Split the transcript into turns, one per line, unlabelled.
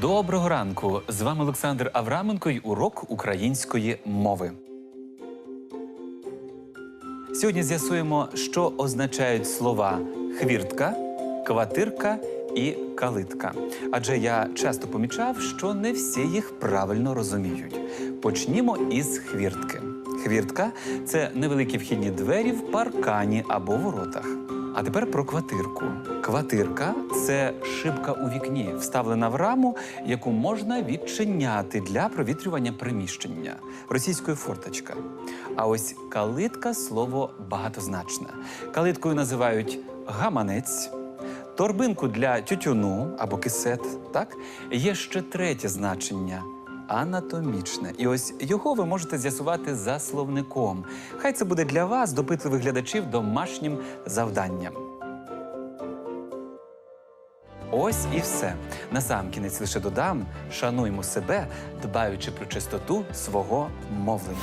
Доброго ранку! З вами Олександр Авраменко й урок української мови. Сьогодні з'ясуємо, що означають слова хвіртка, квартирка і калитка. Адже я часто помічав, що не всі їх правильно розуміють. Почнімо із хвіртки. Хвіртка це невеликі вхідні двері в паркані або воротах. А тепер про квартирку. Квартирка це шибка у вікні, вставлена в раму, яку можна відчиняти для провітрювання приміщення. Російською форточка. А ось калитка слово багатозначне. Калиткою називають гаманець, торбинку для тютюну або кисет. Так є ще третє значення. Анатомічне, і ось його ви можете з'ясувати за словником. Хай це буде для вас, допитливих глядачів, домашнім завданням. Ось і все. Насамкінець лише додам: шануймо себе, дбаючи про чистоту свого мовлення.